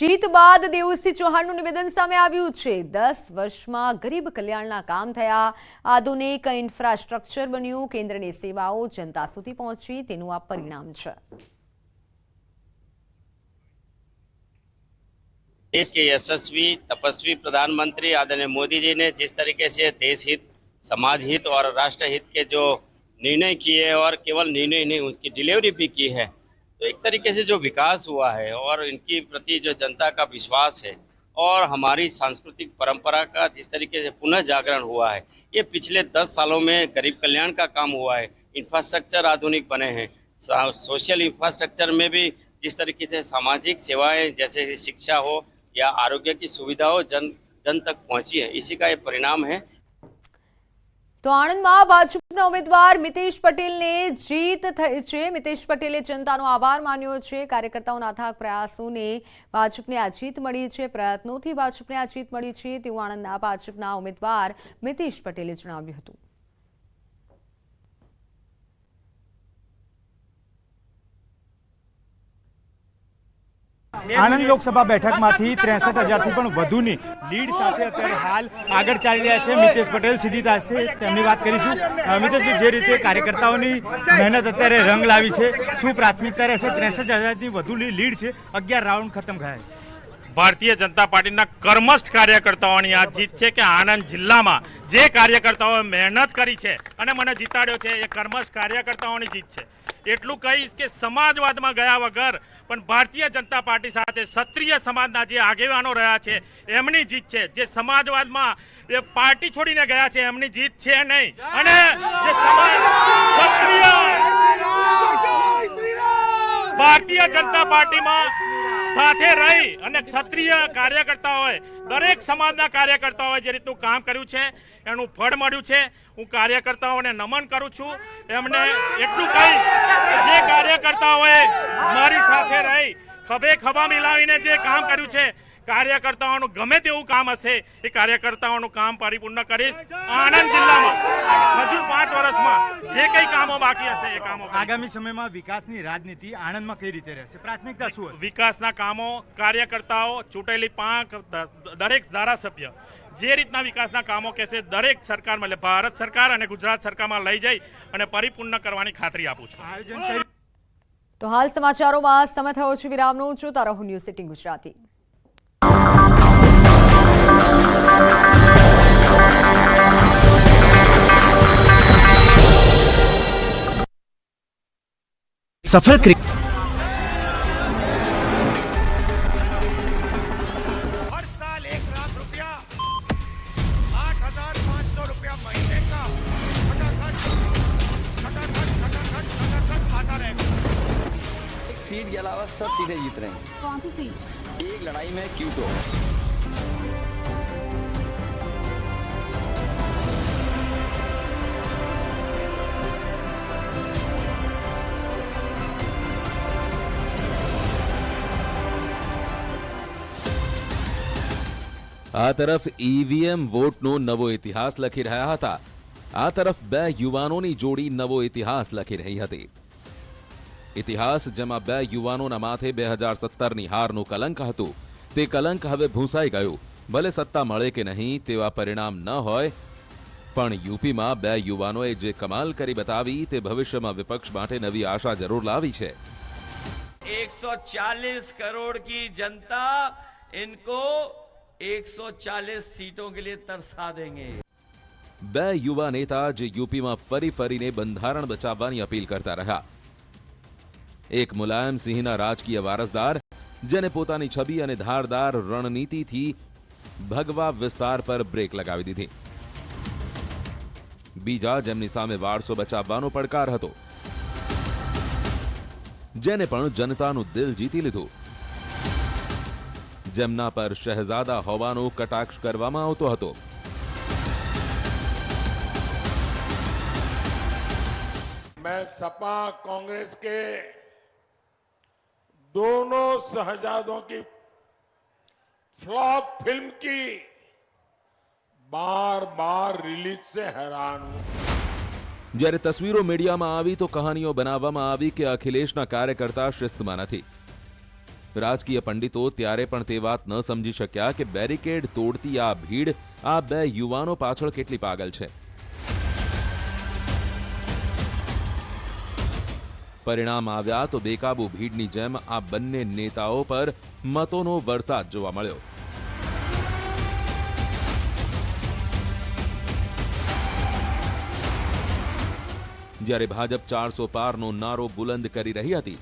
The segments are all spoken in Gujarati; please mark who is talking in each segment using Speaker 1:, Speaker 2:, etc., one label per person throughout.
Speaker 1: જીત બાદ દેવુસિંહ ચૌહાણનું નિવેદન સામે આવ્યું છે દસ વર્ષમાં ગરીબ કલ્યાણના કામ થયા આધુનિક ઇન્ફ્રાસ્ટ્રક્ચર બન્યું કેન્દ્રની સેવાઓ જનતા સુધી પહોંચી તેનું આ પરિણામ છે
Speaker 2: देश के यशस्वी तपस्वी प्रधानमंत्री आदरणीय मोदी जी ने जिस तरीके से देश हित समाज हित और राष्ट्र हित के जो निर्णय किए हैं और केवल निर्णय नहीं उसकी डिलीवरी भी की है तो एक तरीके से जो विकास हुआ है और इनकी प्रति जो जनता का विश्वास है और हमारी सांस्कृतिक परंपरा का जिस तरीके से पुनः जागरण हुआ है, ये पिछले दस सालों में गरीब कल्याण का काम हुआ है इंफ्रास्ट्रक्चर आधुनिक बने हैं। सोशल इंफ्रास्ट्रक्चर में भी जिस तरीके से सामाजिक सेवाएँ जैसे शिक्षा हो या आरोग्य की सुविधा हो, जन जन तक पहुँची है, इसी का ये परिणाम है
Speaker 1: તો આણંદમાં ભાજપના ઉમેદવાર મિતેશ પટેલને જીત થઈ છે. મિતેશ પટેલે જનતાનો આભાર માન્યો છે. કાર્યકર્તાઓના અથાગ પ્રયાસોને ભાજપને આ જીત મળી છે. પ્રયત્નોથી ભાજપને આ જીત મળી છે. તેવું આણંદના ભાજપના ઉમેદવાર મિતેશ પટેલે જણાવ્યું હતું.
Speaker 3: આણંદ લોકસભા બેઠકમાંથી ત્રેસઠ હજારથી પણ વધુની લીડ સાથે અત્યારે હાલ આગળ ચાલી રહ્યા છે. મિતેશ પટેલ સીધી થશે તેમની વાત કરીશું. મિતેશભાઈ જે રીતે કાર્યકર્તાઓની મહેનત અત્યારે રંગ લાવી છે, શું પ્રાથમિકતા રહેશે? ત્રેસઠ હજારથી વધુની લીડ છે. અગિયાર રાઉન્ડ ખતમ થયા
Speaker 4: ભારતીય જનતા પાર્ટીના કર્મસ્થ કાર્યકર્તાઓની આ જીત છે કે આણંદ જિલ્લામાં જે કાર્યકર્તાઓએ મહેનત કરી છે અને મને જીતાડ્યો છે, એ કર્મસ્થ કાર્યકર્તાઓની જીત છે. એટલું કહીશ કે સમાજવાદમાં ગયા વગર પણ ભારતીય જનતા પાર્ટી સાથે ક્ષત્રિય સમાજના જે આગેવાનો રહ્યા છે, એમની જીત છે. જે સમાજવાદમાં એ પાર્ટી છોડીને ગયા છે, એમની જીત છે નહીં. અને જે સમાજ ક્ષત્રિય ભારતીય જનતા પાર્ટીમાં સાથે રહી અને ક્ષત્રિય કાર્યકર્તાઓએ દરેક સમાજના કાર્યકર્તાઓએ જે રીતનું કામ કર્યું છે, એનું ફળ મળ્યું છે, હું કાર્યકર્તાઓને નમન કરું છું. એમને એટલું કહીશ જે કાર્યકર્તાઓએ મારી સાથે રહી, ખભે ખભા મિલાવીને જે કામ કર્યું છે કાર્યકર્તાઓનું ગમે તેવું કામ હશે એ કાર્યકર્તાઓનું કામ પરિપૂર્ણ કરીશ આણંદ જિલ્લામાં. હજુ પાંચ વર્ષમાં જે કંઈ કામો બાકી હશે એ કામો
Speaker 3: આગામી સમયમાં વિકાસની રાજનીતિ આણંદમાં કઈ રીતે રહેશે? પ્રાથમિકતા શું
Speaker 4: વિકાસના કામો કાર્યકર્તાઓ ચૂંટેલી પાંખ દરેક ધારાસભ્ય જે રીતના વિકાસના કામો કહેશે દરેક સરકારમાં એટલે ભારત સરકાર અને ગુજરાત સરકારમાં લઈ જઈ અને પરિપૂર્ણ કરવાની ખાતરી આપું છું.
Speaker 3: આયોજન
Speaker 1: તો હાલ સમાચારોમાં સમય થયો છે વિરામનો. જોતા રહો ન્યૂઝ સિટી ગુજરાતી.
Speaker 5: સફળ ક્રિકેટ
Speaker 6: આ તરફ ઈવીએમ વોટનો નવો ઇતિહાસ લખી રહ્યા હતા. આ તરફ બે યુવાનોની જોડી નવો ઇતિહાસ લખી રહી હતી. ઇતિહાસ જેમાં બે યુવાનોના માથે બે હજાર સત્તરની હારનું કલંક હતું. તે કલંક હવે ભૂંસાઈ ગયું. ભલે સત્તા મળે કે નહીં તેવા પરિણામ ન હોય, પણ યુપીમાં બે યુવાનોએ જે કમાલ કરી બતાવી તે ભવિષ્યમાં વિપક્ષ માટે નવી આશા જરૂર લાવી છે.
Speaker 7: 140 કરોડ કી જનતા ઇનકો 140 सीटों के लिए तरसा देंगे
Speaker 6: બે યુવા નેતા જે યુપીમાં ફરી ફરીને બંધારણ બચાવવાની અપીલ કરતા રહ્યા એક મુલાયમ સિંહના રાજકીય વારસદાર જેને પોતાની છબી અને ધારદાર રણનીતિથી ભગવા વિસ્તાર પર બ્રેક લગાવી દીધી બીજા જેમની સામે વારસો બચાવવાનો પડકાર હતો જેને પણ જનતાનું દિલ જીતી લીધું જેમના પર શહેજાદા હોવાનો કટાક્ષ કરવામાં આવતો હતો
Speaker 8: मैं सपा कांग्रेस के दोनों शहजादों की फ्लॉप फिल्म की बार बार रिलीज से हैरान हूं
Speaker 6: જ્યારે તસવીરો મીડિયામાં આવી તો કહાનીઓ બનાવવામાં આવી કે અખિલેશના કાર્યકર્તા શિસ્તમાં નથી રાજકીય પંડિતો ત્યારે પણ તે વાત ન સમજી શક્યા કે બેરિકેડ તોડતી આ ભીડ, આ બે યુવાનો પાછળ કેટલી પાગલ છે. પરિણામ આવ્યા તો બેકાબુ ભીડની જેમ આ બંને નેતાઓ પર મતોનો વરસાદ જોવા મળ્યો. જ્યારે ભાજપ ચારસો પારનો નારો બુલંદ કરી રહી હતી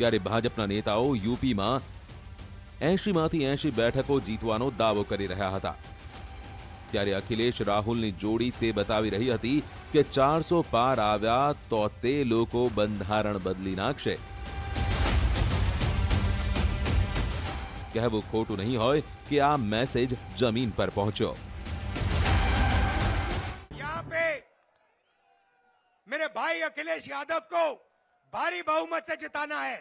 Speaker 6: ત્યારે ભાજપના નેતાઓ યુપીમાં એંશીમાંથી એંશી બેઠકો જીતવાનો દાવો કરી રહ્યા હતા ત્યારે અખિલેશ રાહુલની જોડી તે બતાવી રહી હતી કે ચારસો પાર આવ્યા તો તે લોકો બંધારણ બદલી નાખશે કહેવું ખોટું નહીં હોય કે આ મેસેજ જમીન પર પહોંચ્યો
Speaker 8: यहाँ पे मेरे भाई अखिलेश यादव को भारी बहुमत से जिताना है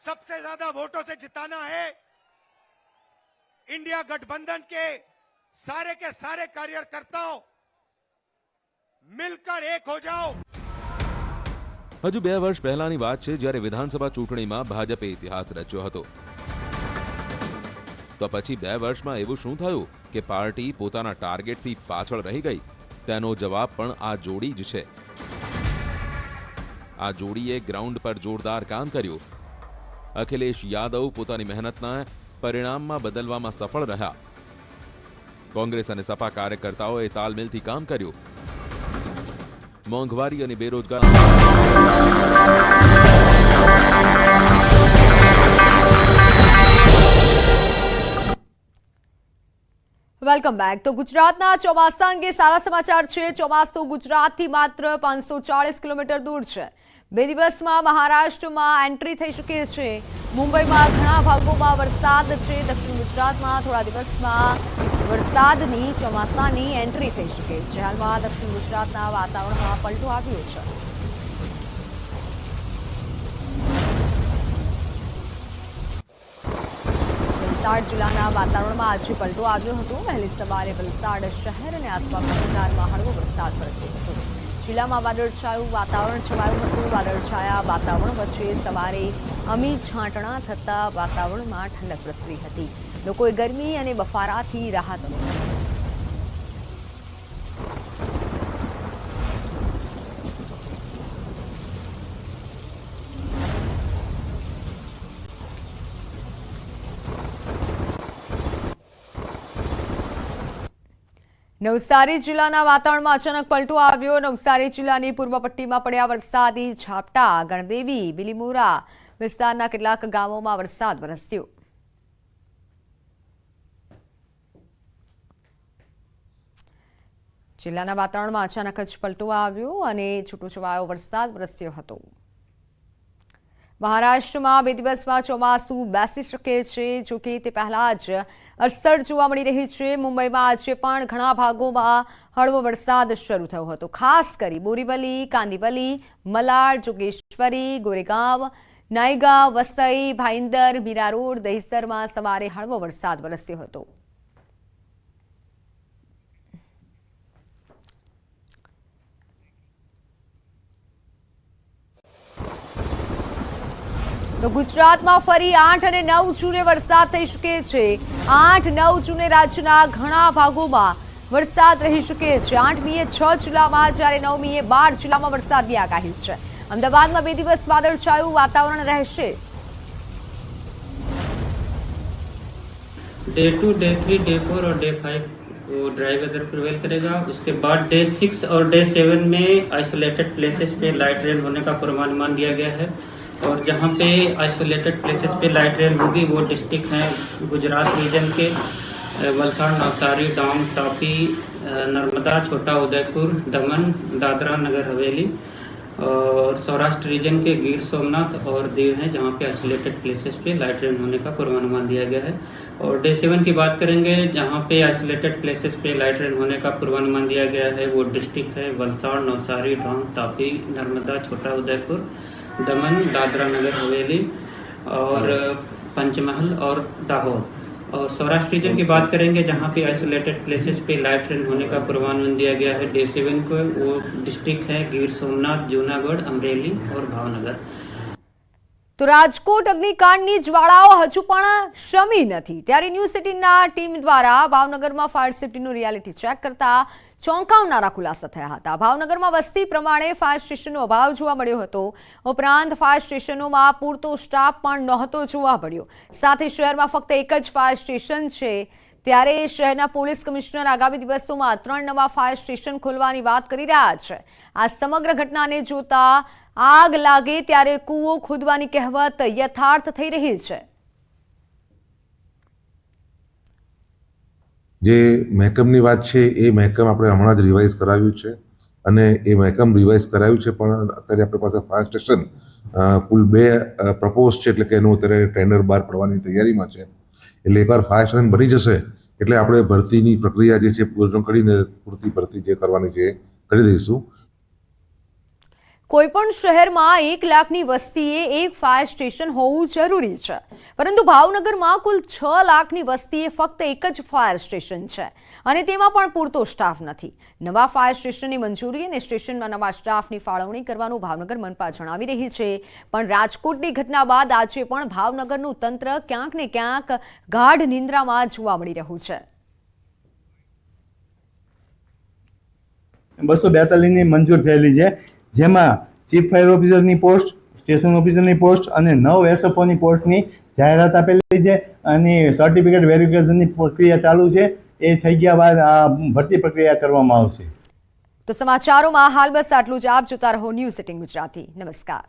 Speaker 8: सबसे ज्यादा वोटों से जिताना है इंडिया गठबंधन के सारे के सारे कार्यकर्ताओं मिलकर एक हो जाओ
Speaker 6: હજુ બે વર્ષ પહેલાની વાત છે જ્યારે વિધાનસભા ચૂંટણીમાં ભાજપે ઇતિહાસ રચ્યો હતો તો પછી બે વર્ષમાં એવું શું થયું કે પાર્ટી પોતાના ટાર્ગેટથી પાછળ રહી ગઈ તેનો જવાબ પણ આ જોડી જ છે આ જોડીએ ગ્રાઉન્ડ પર જોરદાર કામ કર્યું અખિલેશ યાદવ પોતાની મહેનતના પરિણામમાં બદલવામાં સફળ રહ્યા. કોંગ્રેસ અને સપા કાર્યકર્તાઓએ તાલમેલથી કામ કર્યું. મોંઘવારી અને બેરોજગાર
Speaker 1: વેલકમ બેક તો ગુજરાતના ચોમાસા અંગે સારા સમાચાર છે. ચોમાસું ગુજરાતથી માત્ર પાંચસો કિલોમીટર દૂર છે. બે દિવસમાં મહારાષ્ટ્રમાં એન્ટ્રી થઈ શકે છે. મુંબઈમાં ઘણા ભાગોમાં વરસાદ છે. દક્ષિણ ગુજરાતમાં થોડા દિવસમાં વરસાદની ચોમાસાની એન્ટ્રી થઈ શકે છે. હાલમાં દક્ષિણ ગુજરાતના વાતાવરણમાં પલટો આવ્યો છે. વલસાડ જિલ્લાના વાતાવરણમાં આજે પલટો આવ્યો હતો. વહેલી સવારે વલસાડ શહેર અને આસપાસના વિસ્તારમાં હળવો વરસાદ વરસ્યો હતો. જિલ્લામાં વાદળછાયું વાતાવરણ છવાયું હતું. વાદળછાયા વાતાવરણ વચ્ચે સવારે અમી છાંટણા થતાં વાતાવરણમાં ઠંડક પ્રસરી હતી. લોકોએ ગરમી અને બફારાથી રાહત અનુભવી. નવસારી જિલ્લાના વાતાવરણમાં અચાનક પલટો આવ્યો. નવસારી જિલ્લાની પૂર્વ પટ્ટીમાં પડ્યા વરસાદી ઝાપટા. ગણદેવી, બિલીમોરા વિસ્તારના કેટલાક ગામોમાં વરસાદ વરસ્યો. જિલ્લાના વાતાવરણમાં અચાનક જ પલટો આવ્યો અને છૂટોછવાયો વરસાદ વરસ્યો હતો. મહારાષ્ટ્રમાં બે દિવસમાં ચોમાસું બેસી શકે છે જોકે તે પહેલા જ અસર જોવા મળી રહી છે. મુંબઈમાં આજે પણ ઘણા ભાગોમાં હળવો વરસાદ શરૂ થયો હતો. ખાસ કરી બોરીવલી, કાંદીવલી, મલાડ, જોગેશ્વરી, ગોરેગાંવ, નાયગાંવ, વસઈ, ભાઈંદર મીરા રોડ દહીસરમાં સવારે હળવો વરસાદ વરસ્યો હતો. તો ગુજરાતમાં ફરી આઠ અને નવ જૂને વરસાદ થઈ શકે છે આઠ નવ જૂને રાજ્યના ઘણા ભાગોમાં વરસાદ રહી શકે છે આઠમીએ છ જિલ્લામાં જ્યારે નવમીએ બાર જિલ્લામાં વરસાદની આગાહી છે અમદાવાદમાં બે દિવસ વાદળછાયું વાતાવરણ રહેશે
Speaker 9: day two day three day four और डे फाइव वो ड्राई वेदर प्रिवेल करेगा उसके बाद डे सिक्स और डे सेवन में आइसोलेटेड प्लेसेस पे लाइट रेन होने का पूर्वानुमान दिया गया है और जहाँ पे आइसोलेटेड प्लेसेस पे लाइट रेन होगी, वो डिस्ट्रिक्ट हैं गुजरात रीजन के वलसाड़, नवसारी, डांग, तापी नर्मदा, छोटा उदयपुर, दमन, दादरा, नगर हवेली और सौराष्ट्र रीजन के गिर सोमनाथ और दीव हैं, जहाँ पे आइसोलेटेड प्लेसेस पे लाइट रेन होने का पूर्वानुमान दिया गया है। और डे सेवन की बात करेंगे, जहाँ पे आइसोलेटेड प्लेसेस पे लाइट रेन होने का पूर्वानुमान दिया गया है, वो डिस्ट्रिक्ट है वलसाड़, नवसारी, डांग, तापी, नर्मदा, छोटा उदयपुर दमन दादरा नगर हवेली और पंचमहल और दाहोद और सौराष्ट्र रीजन की बात करेंगे जहाँ पे आइसोलेटेड प्लेसेस पे लाइट रेन होने का पूर्वानुमान दिया गया है डे सेवन को वो डिस्ट्रिक्ट है गिर सोमनाथ जूनागढ़ अमरेली और भावनगर
Speaker 1: તો રાજકોટ અગ્નિકાંડની જ્વાળાઓ હજુ પણ શમી નથી ત્યારે ન્યૂઝ સિટીના ટીમ દ્વારા ભાવનગરમાં ફાયર સેફ્ટીનું રિયાલિટી ચેક કરતા ચોંકાવનારા ખુલાસા થયા હતા. ભાવનગરમાં વસ્તી પ્રમાણે ફાયર સ્ટેશનનો અભાવ જોવા મળ્યો હતો. ઉપરાંત ફાયર સ્ટેશનોમાં પૂરતો સ્ટાફ પણ નહોતો જોવા મળ્યો. સાથે શહેરમાં ફક્ત એક જ ફાયર સ્ટેશન છે. ત્યારે શહેરના પોલીસ કમિશનર આગામી દિવસોમાં ત્રણ નવા ફાયર સ્ટેશન ખોલવાની વાત કરી રહ્યા છે. આ સમગ્ર ઘટનાને જોતા આગ લાગે ત્યારે કૂવો ખોદવાની કહેવત યથાર્થ થઈ રહી છે.
Speaker 10: જે મહેકમની વાત છે, એ મહેકમ આપણે હમણાં જ રિવાઇઝ કરાવ્યું છે. અને એ મહેકમ રિવાઇઝ કરાવ્યું છે, પણ અત્યારે આપણી પાસે ફાયર સ્ટેશન કુલ બે પ્રપોઝ છે, એટલે કે એનું અત્યારે ટેન્ડર બહાર પડવાની તૈયારીમાં છે. એટલે એકવાર ફાયર સ્ટેશન બની જશે, એટલે આપણે ભરતીની પ્રક્રિયા જે છે, પૂર્ણ કરીને પૂરતી ભરતી જે કરવાની છે કરી દઈશું.
Speaker 1: કોઈ પણ શહેરમાં એક લાખની વસ્તીએ એક ફાયર સ્ટેશન હોવું જરૂરી છે. પરંતુ ભાવનગરમાં કુલ છ લાખની વસ્તીએ ફક્ત એક જ ફાયર સ્ટેશન છે અને તેમાં પણ પૂરતો સ્ટાફ નથી. નવા ફાયર સ્ટેશનની મંજૂરી અને સ્ટેશનમાં નવા સ્ટાફની ફાળવણી કરવાનું ભાવનગર મનપા જણાવી રહી છે. પણ રાજકોટની ઘટના બાદ આજે પણ ભાવનગરનું તંત્ર ક્યાંક ને ક્યાંક ગાઢ નિંદ્રામાં જોવા મળી રહ્યું છે.
Speaker 11: બસો બેતાલીસની મંજૂર થયેલી છે. જેમાં ચીફ ફાયર ઓફિસરની પોસ્ટ સ્ટેશન ઓફિસરની પોસ્ટ અને નવ એસએફઓની પોસ્ટની જાહેરાત આપેલી છે અને સર્ટિફિકેટ વેરિફિકેશનની પ્રક્રિયા ચાલુ છે. એ થઈ ગયા બાદ આ ભરતી પ્રક્રિયા કરવામાં આવશે.
Speaker 1: તો સમાચારોમાં હાલ બસ આટલું જ. આપ જોતા રહો ન્યૂઝ સિટિંગ ગુજરાતી. નમસ્કાર.